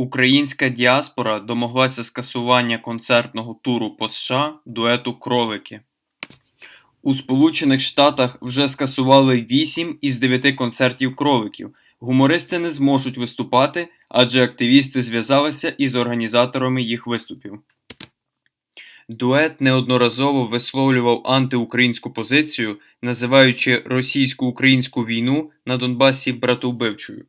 Українська діаспора домоглася скасування концертного туру по США дуету Кролики. У Сполучених Штатах вже скасували 8 із 9 концертів кроликів. Гумористи не зможуть виступати, адже активісти зв'язалися із організаторами їх виступів. Дует неодноразово висловлював антиукраїнську позицію, називаючи російсько-українську війну на Донбасі братовбивчою.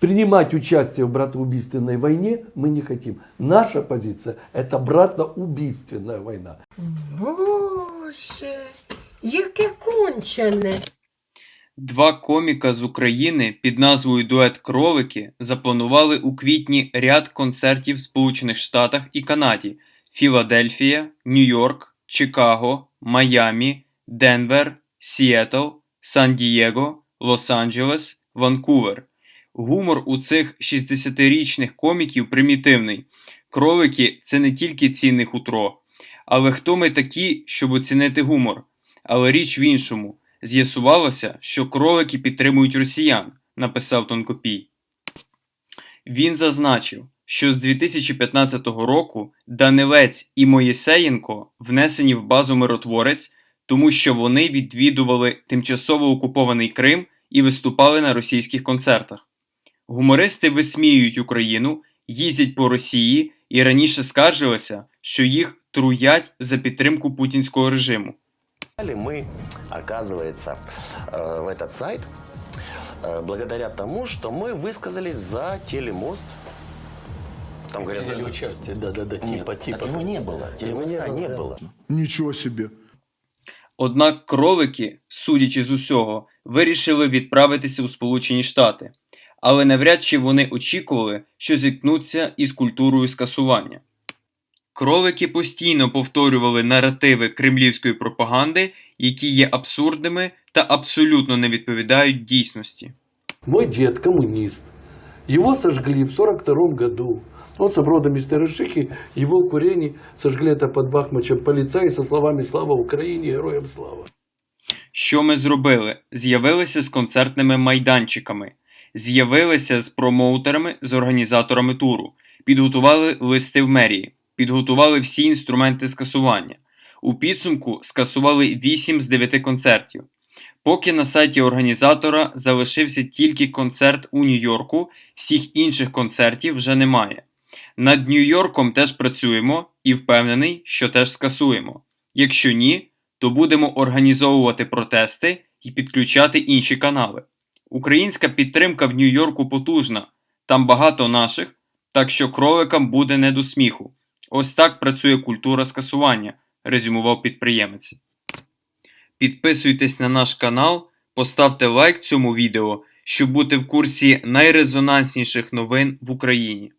Принимать участие в братоубийственной войне мы не хотим. Наша позиция – это братоубийственная война. Боже, яке кончене. Два коміка з України під назвою Дует Кролики запланували у квітні ряд концертів в Сполучених Штатах і Канаді: Філадельфія, Нью-Йорк, Чикаго, Майамі, Денвер, Сіетл, Сан-Дієго, Лос-Анджелес, Ванкувер. Гумор у цих 60-річних коміків примітивний. Кролики це не тільки цінне хутро. Але хто ми такі, щоб оцінити гумор? Але річ в іншому. З'ясувалося, що кролики підтримують росіян, написав Тонкопій. Він зазначив, що з 2015 року Данилець і Моїсеєнко внесені в базу миротворець, тому що вони відвідували тимчасово окупований Крим і виступали на російських концертах. Гумористи висміюють Україну, їздять по Росії і раніше скаржилися, що їх труять за підтримку путінського режиму. Попали мы, оказывается, э, в этот сайт э, благодаря тому, что мы высказались за телемост. Там говорят, за... участие, да-да-да, Нет, так его не было. Телемоста не было. Ничего себе. Однак кролики, судячи з усього, вирішили відправитися у Сполучені Штати, але навряд чи вони очікували, що зіткнуться із культурою скасування. Кролики постійно повторювали наративи кремлівської пропаганди, які є абсурдними та абсолютно не відповідають дійсності. Мой дед коммунист. Его сожгли в 42 году. Он с родом из Терешихи, его в сожгли это под Бахмачем полицаи со словами «Слава Украине, героям слава». Що ми зробили? З'явилися з концертними майданчиками, з'явилися з промоутерами, з організаторами туру, підготували листи в мерії, підготували всі інструменти скасування. У підсумку скасували 8 з 9 концертів. Поки на сайті організатора залишився тільки концерт у Нью-Йорку, всіх інших концертів вже немає. Над Нью-Йорком теж працюємо і впевнений, що теж скасуємо. Якщо ні, то будемо організовувати протести і підключати інші канали. Українська підтримка в Нью-Йорку потужна, там багато наших, так що кроликам буде не до сміху. Ось так працює культура скасування, резюмував підприємець. Підписуйтесь на наш канал, поставте лайк цьому відео, щоб бути в курсі найрезонансніших новин в Україні.